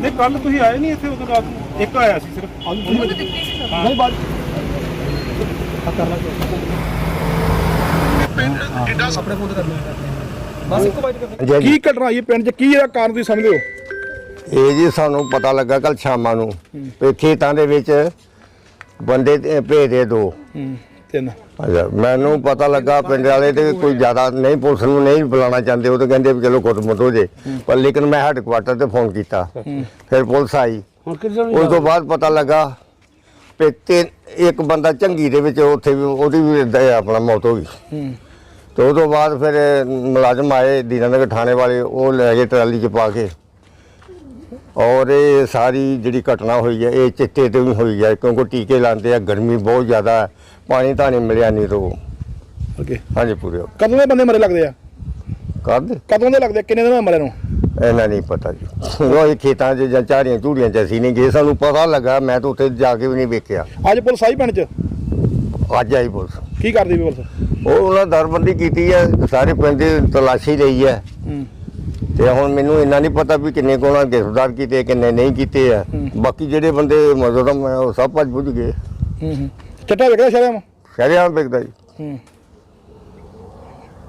ਨਹੀਂ ਕੱਲ ਤੁਸੀਂ ਆਏ ਨਹੀਂ ਇੱਥੇ ਉਦੋਂ ਰਾਤ ਨੂੰ। ਇੱਕ ਆਇਆ ਸੀ ਸਿਰਫ। ਨਹੀਂ ਬਾਤ ਕੀ ਘਟਨਾ ਹੋਈ ਹੈ ਪਿੰਡ 'ਚ? ਕੀ ਇਹਦਾ ਕਾਰਨ ਤੁਸੀਂ ਸਮਝਦੇ ਹੋ? ਇਹ ਜੀ ਸਾਨੂੰ ਪਤਾ ਲੱਗਾ ਕੱਲ ਸ਼ਾਮਾਂ ਨੂੰ। ਵੀ ਖੇਤਾਂ ਦੇ ਵਿੱਚ ਬੰਦੇ ਤੇ ਭੇਜਦੇ ਦੋ। ਤਿੰਨ। ਅੱਛਾ ਮੈਨੂੰ ਪਤਾ ਲੱਗਾ ਪਿੰਡ ਵਾਲੇ ਤੇ ਕੋਈ ਜ਼ਿਆਦਾ ਨਹੀਂ ਪੁਲਿਸ ਨੂੰ ਨਹੀਂ ਬੁਲਾਉਣਾ ਚਾਹੁੰਦੇ ਉਹ ਤਾਂ ਕਹਿੰਦੇ ਵੀ ਚਲੋ ਕੁੱਟ ਮੁੱਟ ਹੋ ਜੇ। ਪਰ ਲੇਕਿਨ ਮੈਂ ਹੈਡਕੁਆਟਰ ਤੇ ਫੋਨ ਕੀਤਾ। ਫਿਰ ਪੁਲਿਸ ਆਈ। ਉਸ ਤੋਂ ਬਾਅਦ ਪਤਾ ਲੱਗਾ ਵੀ ਤੇ ਇੱਕ ਬੰਦਾ ਚੰਗੀ ਦੇ ਵਿੱਚ ਉੱਥੇ ਵੀ ਉਹਦੀ ਵੀ ਏਦਾਂ ਹੀ ਆਪਣਾ ਮੌਤ ਹੋ ਗਈ। ਤੇ ਉਹ ਤੋਂ ਬਾਅਦ ਫਿਰ ਮੁਲਾਜ਼ਮ ਆਏ ਦੀਨਾਨਗਰ ਥਾਣੇ ਵਾਲੇ ਉਹ ਲੈ ਗਏ ਟਰਾਲੀ 'ਚ ਪਾ ਕੇ। ਔਰ ਇਹ ਸਾਰੀ ਜਿਹੜੀ ਘਟਨਾ ਹੋਈ ਹੈ ਇਹ ਚਿੱਟੇ ਤੇ ਵੀ ਹੋਈ ਹੈ ਕਿਉਂਕਿ ਟੀਕੇ ਲਾਉਂਦੇ ਆ ਗਰਮੀ ਬਹੁਤ ਜ਼ਿਆਦਾ ਹੈ। ਪਾਣੀ ਤਾਂ ਨਹੀਂ ਮਿਲਿਆ ਨਹੀਂ ਤੋਂ ਓਕੇ ਹਾਂਜੀ ਪੂਰੇ ਹੋ ਕਦੋਂ ਦੇ ਬੰਦੇ ਮਰੇ ਲੱਗਦੇ ਆ? ਕਰ ਦੇ ਕਦੋਂ ਦੇ ਲੱਗਦੇ ਆ? ਕਿੰਨੇ ਦਿਨ ਮਰੇ ਨੂੰ? ਇਹਨਾਂ ਨਹੀਂ ਪਤਾ ਜੀ। ਉਹ ਇਹ ਖੇਤਾਂ 'ਚ ਜਾਂ ਝਾੜੀਆਂ ਝੂੜੀਆਂ 'ਚ ਅਸੀਂ ਨਹੀਂ ਗਏ ਸਾਨੂੰ ਪਤਾ ਲੱਗਾ ਮੈਂ ਤਾਂ ਉੱਥੇ ਜਾ ਕੇ ਵੀ ਨਹੀਂ ਵੇਖਿਆ। ਅੱਜ ਪੁਲਿਸ ਆਈ ਪਿੰਡ 'ਚ? ਅੱਜ ਆਈ ਪੁਲਿਸ। ਕੀ ਕਰਦੀ ਵੀ ਪੁਲਿਸ? ਉਹ ਉਹਨਾਂ ਦਰਬੰਦੀ ਕੀਤੀ ਹੈ ਸਾਰੇ ਪਿੰਡ ਦੀ ਤਲਾਸ਼ੀ ਲਈ ਹੈ। ਤੇ ਹੁਣ ਮੈਨੂੰ ਇੰਨਾ ਨਹੀਂ ਪਤਾ ਵੀ ਕਿੰਨੇ ਕੋਣਾ ਗ੍ਰਿਫਤਾਰ ਕੀਤੇ ਕਿੰਨੇ ਨਹੀਂ ਕੀਤੇ ਆ। ਬਾਕੀ ਜਿਹੜੇ ਬੰਦੇ ਮਜ਼ਦੂਰ ਮੈਂ ਉਹ ਸਭ ਭੱਜ ਭੁੱਜ ਗਏ। ਹੂੰ ਹੂੰ। ਚਿੱਟਾ ਵਿਕਦਾ ਸ਼ਰਿਆਮ ਸ਼ਰਿਆਮ ਵਿਕਦਾ ਜੀ। ਹੂੰ।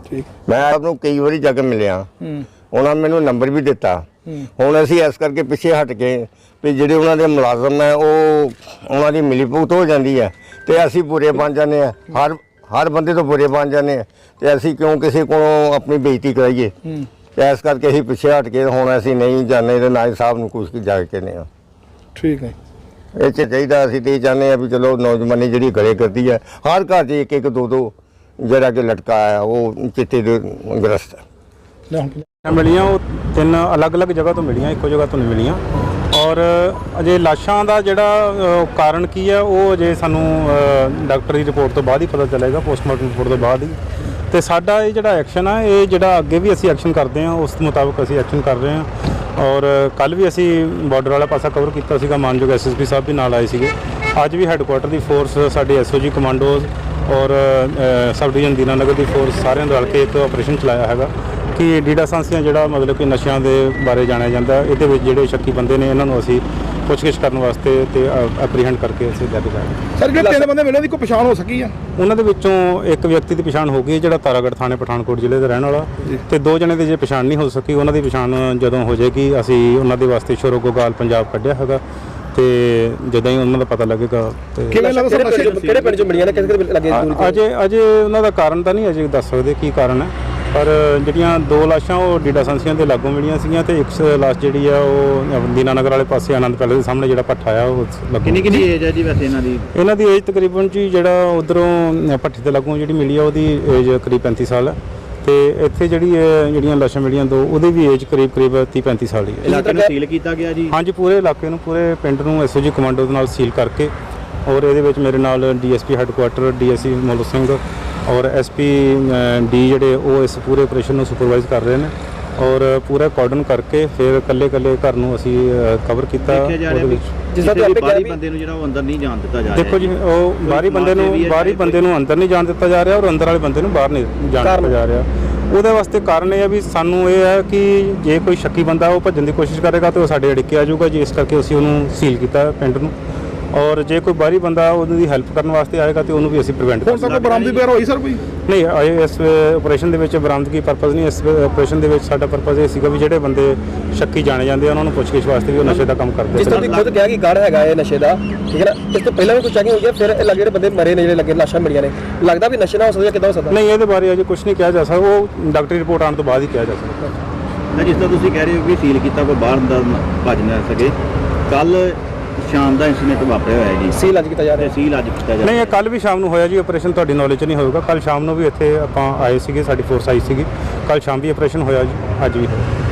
ਠੀਕ। ਮੈਂ ਆਪ ਨੂੰ ਕਈ ਵਾਰੀ ਜਾ ਕੇ ਮਿਲਿਆ। ਹੂੰ। ਉਹਨਾਂ ਨੇ ਮੈਨੂੰ ਨੰਬਰ ਵੀ ਦਿੱਤਾ। ਹੂੰ। ਹੁਣ ਅਸੀਂ ਇਸ ਕਰਕੇ ਪਿੱਛੇ ਹਟ ਕੇ ਵੀ ਜਿਹੜੇ ਉਹਨਾਂ ਦੇ ਮੁਲਾਜ਼ਮ ਹੈ ਉਹ ਉਹਨਾਂ ਦੀ ਮਿਲੀ ਭੁਗਤ ਹੋ ਜਾਂਦੀ ਹੈ। ਤੇ ਅਸੀਂ ਬੁਰੇ ਬਣ ਜਾਂਦੇ ਆ ਹਰ ਹਰ ਬੰਦੇ ਤੋਂ ਬੁਰੇ ਬਣ ਜਾਂਦੇ ਆ ਤੇ ਅਸੀਂ ਕਿਉਂ ਕਿਸੇ ਕੋਲੋਂ ਆਪਣੀ ਬੇਇੱਜ਼ਤੀ ਕਰਾਈਏ? ਤੇ ਇਸ ਕਰਕੇ ਅਸੀਂ ਪਿੱਛੇ ਹਟ ਕੇ ਹੁਣ ਅਸੀਂ ਨਹੀਂ ਜਾਣੇ ਤੇ ਨਾ ਹੀ ਸਾਹਿਬ ਨੂੰ ਕੁਝ ਜਾ ਕੇ ਆ ਠੀਕ ਹੈ। ਇਹ 'ਚ ਚਾਹੀਦਾ ਅਸੀਂ ਤੇ ਇਹ ਚਾਹੁੰਦੇ ਆ ਵੀ ਚਲੋ ਨੌਜਵਾਨੀ ਜਿਹੜੀ ਗਲੇ ਕਰਦੀ ਹੈ ਹਰ ਘਰ 'ਚ ਇੱਕ ਇੱਕ ਦੋ ਦੋ ਜਿਹੜਾ ਕਿ ਲਟਕਾ ਆ ਉਹ ਚਿੱਟੇ ਦੇ ਗ੍ਰਸਤ ਹੈ। ਲਾਸ਼ਾਂ ਮਿਲੀਆਂ ਉਹ ਤਿੰਨ ਅਲੱਗ-ਅਲੱਗ ਜਗ੍ਹਾ ਤੋਂ ਮਿਲੀਆਂ ਇੱਕੋ ਜਗ੍ਹਾ ਤੋਂ ਨਹੀਂ ਮਿਲੀਆਂ। ਔਰ ਅਜੇ ਲਾਸ਼ਾਂ ਦਾ ਜਿਹੜਾ ਅ, ਕਾਰਨ ਕੀ ਹੈ ਉਹ ਅਜੇ ਸਾਨੂੰ ਅ, ਦੀ ਰਿਪੋਰਟ ਤੋਂ ਬਾਅਦ ਹੀ ਪਤਾ ਚੱਲੇਗਾ ਪੋਸਟਮਾਰਟਮ ਰਿਪੋਰਟ ਤੋਂ ਬਾਅਦ ਹੀ। ਤੇ ਸਾਡਾ ਇਹ ਜਿਹੜਾ ਐਕਸ਼ਨ ਆ ਇਹ ਜਿਹੜਾ ਅੱਗੇ ਵੀ ਅਸੀਂ ਐਕਸ਼ਨ ਕਰਦੇ ਹਾਂ ਉਸ ਮੁਤਾਬਕ ਅਸੀਂ ਐਕਸ਼ਨ ਕਰ ਰਹੇ ਹਾਂ। ਔਰ ਕੱਲ ਵੀ ਅਸੀਂ ਬਾਰਡਰ ਵਾਲਾ ਪਾਸਾ ਕਵਰ ਕੀਤਾ ਸੀਗਾ, ਮਾਨਯੋਗ ਐਸਐਸਪੀ ਸਾਹਿਬ ਵੀ ਨਾਲ ਆਏ ਸੀਗੇ। ਅੱਜ ਵੀ ਹੈੱਡਕੁਆਟਰ ਦੀ ਫੋਰਸ ਸਾਡੇ ਐਸਓਜੀ ਕਮਾਂਡੋਜ਼ ਔਰ ਸਬ ਡਿਵੀਜ਼ਨ ਦੀਨਾਨਗਰ ਦੀ ਫੋਰਸ ਸਾਰਿਆਂ ਨੇ ਰਲ ਕੇ ਇੱਕ ਆਪਰੇਸ਼ਨ ਚਲਾਇਆ ਹੈਗਾ। ਕਿ ਡੀਡਾ ਸੰਸੀਆਂ ਜਿਹੜਾ ਮਤਲਬ ਕਿ ਨਸ਼ਿਆਂ ਦੇ ਬਾਰੇ ਜਾਣਿਆ ਜਾਂਦਾ ਹੈ, ਇਹਦੇ ਵਿੱਚ ਜਿਹੜੇ ਸ਼ੱਕੀ ਬੰਦੇ ਨੇ ਇਹਨਾਂ ਨੂੰ ਅਸੀਂ ਪੁੱਛਗਿੱਛ ਕਰਨ ਵਾਸਤੇ ਤੇ ਐਪਰੀਹੈਂਡ ਕਰਕੇ ਅਸੀਂ ਲੈ ਕੇ ਜਾਵਾਂਗੇ ਸਰ ਜਿਹੜੇ ਤਿੰਨ ਬੰਦੇ ਮਿਲੇ ਦੀ ਕੋਈ ਪਛਾਣ ਹੋ ਸਕੀ ਆ? ਉਹਨਾਂ ਦੇ ਵਿੱਚੋਂ ਇੱਕ ਵਿਅਕਤੀ ਦੀ ਪਛਾਣ ਹੋ ਗਈ ਜਿਹੜਾ ਤਾਰਾਗੜ੍ਹ ਥਾਣੇ ਪਠਾਨਕੋਟ ਜ਼ਿਲ੍ਹੇ ਦਾ ਰਹਿਣ ਵਾਲਾ। ਤੇ ਦੋ ਜਣੇ ਦੀ ਜੇ ਪਛਾਣ ਨਹੀਂ ਹੋ ਸਕੀ ਉਹਨਾਂ ਦੀ ਪਛਾਣ ਜਦੋਂ ਹੋ ਜਾਏਗੀ ਅਸੀਂ ਉਹਨਾਂ ਦੇ ਵਾਸਤੇ ਸ਼ੋਰੋਗੋਗਾਲ ਪੰਜਾਬ ਕੱਢਿਆ ਹੈਗਾ। ਤੇ ਜਦੋਂ ਹੀ ਉਹਨਾਂ ਦਾ ਪਤਾ ਲੱਗੇਗਾ ਤੇ ਕਿਵੇਂ ਲੱਗਦਾ ਸਰ ਕਿਹੜੇ ਪਿੰਡ ਚੋਂ ਮਿਲੀਆਂ ਨੇ? ਕਿਸ ਕਿਸ ਲੱਗੇ ਦੂਰ ਅਜੇ ਅਜੇ ਉਹਨਾਂ ਦਾ ਕਾਰਨ ਤਾਂ ਨਹੀਂ ਅਜੇ ਦੱਸ ਸਕਦੇ ਕੀ ਕਾਰਨ ਹੈ। ਪਰ ਜਿਹੜੀਆਂ ਦੋ ਲਾਸ਼ਾਂ ਉਹ ਡੀਡਾ ਸੰਸੀਆਂ ਦੇ ਲਾਗੋਂ ਮਿਲੀਆਂ ਸੀਗੀਆਂ ਤੇ ਇੱਕ ਲਾਸ਼ ਜਿਹੜੀ ਆ ਉਹ ਦੀਨਾਨਗਰ ਵਾਲੇ ਪਾਸੇ ਆਨੰਦ ਪੈਲੇਸ ਦੇ ਸਾਹਮਣੇ ਜਿਹੜਾ ਪੱਠਾ ਆ ਉਹ ਲਾਗੋਂ ਕਿੰਨੀ ਕਿੰਨੀ ਏਜ ਹੈ ਜੀ ਵੈਸੇ ਇਹਨਾਂ ਦੀ? ਇਹਨਾਂ ਦੀ ਏਜ ਤਕਰੀਬਨ ਜੀ ਜਿਹੜਾ ਉਧਰੋਂ ਭੱਠੀ ਦੇ ਲਾਗੋਂ ਜਿਹੜੀ ਮਿਲੀ ਆ ਉਹਦੀ ਏਜ ਕਰੀਬ 35 ਸਾਲ ਹੈ ਤੇ ਇੱਥੇ ਜਿਹੜੀ ਜਿਹੜੀਆਂ ਲਾਸ਼ਾਂ ਮਿਲੀਆਂ ਦੋ ਉਹਦੀ ਵੀ ਏਜ ਕਰੀਬ ਕਰੀਬ 30 35 ਸਾਲ ਦੀ ਹੈ ਇਲਾਕੇ ਨੂੰ ਸੀਲ ਕੀਤਾ ਗਿਆ ਜੀ? ਹਾਂਜੀ ਪੂਰੇ ਇਲਾਕੇ ਨੂੰ ਪੂਰੇ ਪਿੰਡ ਨੂੰ ਐਸਓਜੀ ਕਮਾਂਡੋ ਦੇ ਨਾਲ ਸੀਲ ਕਰਕੇ ਔਰ ਇਹਦੇ ਵਿੱਚ ਮੇਰੇ ਨਾਲ DSP headquarter DSC Molu Singh ਔਰ ਐਸਪੀ ਡੀ ਜਿਹੜੇ ਉਹ ਇਸ ਪੂਰੇ ਆਪਰੇਸ਼ਨ ਨੂੰ ਸੁਪਰਵਾਈਜ਼ ਕਰ ਰਹੇ ਨੇ ਔਰ ਪੂਰਾ ਕਾਰਡਨ ਕਰਕੇ ਫਿਰ ਕੱਲੇ ਕੱਲੇ ਘਰ ਨੂੰ ਅਸੀਂ ਕਵਰ ਕੀਤਾ ਜਿਸ ਤਰ੍ਹਾਂ ਬਾਹਰੀ ਬੰਦੇ ਨੂੰ ਜਿਹੜਾ ਉਹ ਅੰਦਰ ਨਹੀਂ ਜਾਣ ਦਿੱਤਾ ਜਾ ਰਿਹਾ ਦੇਖੋ ਜੀ ਉਹ ਬਾਹਰੀ ਬੰਦੇ ਨੂੰ ਬਾਹਰੀ ਬੰਦੇ ਨੂੰ ਅੰਦਰ ਨਹੀਂ ਜਾਣ ਦਿੱਤਾ ਜਾ ਰਿਹਾ ਔਰ ਅੰਦਰ ਵਾਲੇ ਬੰਦੇ ਨੂੰ ਬਾਹਰ ਨਹੀਂ ਜਾਣ ਦਿੱਤਾ ਜਾ ਰਿਹਾ। ਉਹਦੇ ਵਾਸਤੇ ਕਾਰਨ ਇਹ ਹੈ ਵੀ ਸਾਨੂੰ ਇਹ ਹੈ ਕਿ ਜੇ ਕੋਈ ਸ਼ੱਕੀ ਬੰਦਾ ਉਹ ਭੱਜਣ ਦੀ ਕੋਸ਼ਿਸ਼ ਕਰੇਗਾ ਤੇ ਉਹ ਸਾਡੇ ਅੜਿੱਕੇ ਆ ਜਾਊਗਾ ਜੀ। ਇਸ ਕਰਕੇ ਅਸੀਂ ਉਹਨੂੰ ਸੀਲ ਕੀਤਾ ਪਿੰਡ ਨੂੰ। ਔਰ ਜੇ ਕੋਈ ਬਾਹਰੀ ਬੰਦਾ ਉਹਦੀ ਹੈਲਪ ਕਰਨ ਵਾਸਤੇ ਆਏਗਾ ਤੇ ਉਹਨੂੰ ਵੀ ਅਸੀਂ ਪ੍ਰੀਵੈਂਟ ਹੁਣ ਤੱਕ ਬਰਾਮਦੀ ਵਗੈਰਾ ਹੋਈ ਸਰ ਕੋਈ? ਨਹੀਂ ਇਹ ਇਸ ਆਪਰੇਸ਼ਨ ਦੇ ਵਿੱਚ ਬਰਾਮਦਗੀ ਪਰਪਸ ਨਹੀਂ ਇਸ ਆਪਰੇਸ਼ਨ ਦੇ ਵਿੱਚ ਸਾਡਾ ਪਰਪਸ ਇਹ ਸੀਗਾ ਵੀ ਜਿਹੜੇ ਬੰਦੇ ਸ਼ੱਕੀ ਜਾਣੇ ਜਾਂਦੇ ਆ ਉਹਨਾਂ ਨੂੰ ਪੁੱਛਗਿੱਛ ਵਾਸਤੇ ਵੀ ਉਹ ਨਸ਼ੇ ਦਾ ਕੰਮ ਕਰਦੇ ਜਿਸ ਤਰ੍ਹਾਂ ਖੁਦ ਕਿਹਾ ਕਿ ਗੜ ਹੈਗਾ ਇਹ ਨਸ਼ੇ ਦਾ ਠੀਕ ਹੈ ਨਾ? ਇਸ ਤੋਂ ਪਹਿਲਾਂ ਵੀ ਕੋਈ ਚੈਕਿੰਗ ਹੋਈ ਹੈ? ਫਿਰ ਇਹ ਲੱਗੇ ਜਿਹੜੇ ਬੰਦੇ ਮਰੇ ਨੇ ਜਿਹੜੇ ਲੱਗੇ ਲਾਸ਼ਾਂ ਮਿਲੀਆਂ ਨੇ ਲੱਗਦਾ ਵੀ ਨਸ਼ੇ ਨਾਲ ਹੋ ਸਕਦਾ ਕਿਦਾਂ ਹੋ ਸਕਦਾ? ਨਹੀਂ ਇਹਦੇ ਬਾਰੇ ਅਜੇ ਕੁਝ ਨਹੀਂ ਕਿਹਾ ਜਾ ਸਕਦਾ ਉਹ ਡਾਕਟਰੀ ਰਿਪੋਰਟ ਆਉਣ ਤੋਂ ਬਾਅਦ ਹੀ ਕਿਹਾ ਜਾ ਸਕਦਾ। ਜਿਸ ਤਰ੍ਹਾਂ ਤੁਸੀਂ ਕਹਿ ਰਹੇ ਹੋ ਕਿ ਸੀਲ ਕੀਤਾ ਕੋਈ ਬਾਹਰ ਦਾ ਭੱਜ ਨਾ ਸਕੇ। ਕੱਲ ਸ਼ਾਮ ਦਾ ਇਨਸੀਡੈਂਟ ਵਾਪਰਿਆ ਹੋਇਆ ਜੀ। ਸੀਲ ਅੱਜ ਕੀਤਾ ਜਾ ਰਿਹਾ ਸੀਲ ਅੱਜ ਕੀਤਾ ਜਾ ਨਹੀਂ ਇਹ ਕੱਲ ਵੀ ਸ਼ਾਮ ਨੂੰ ਹੋਇਆ ਜੀ ਆਪਰੇਸ਼ਨ ਤੁਹਾਡੀ ਨੌਲੇਜ 'ਚ ਨਹੀਂ ਹੋਊਗਾ। ਕੱਲ ਸ਼ਾਮ ਨੂੰ ਵੀ ਇੱਥੇ ਆਪਾਂ ਆਏ ਸੀਗੇ ਸਾਡੀ ਫੋਰਸ ਆਈ ਸੀਗੀ। ਕੱਲ ਸ਼ਾਮ ਵੀ ਆਪਰੇਸ਼ਨ ਹੋਇਆ ਜੀ ਅੱਜ ਵੀ ਹੋਇਆ।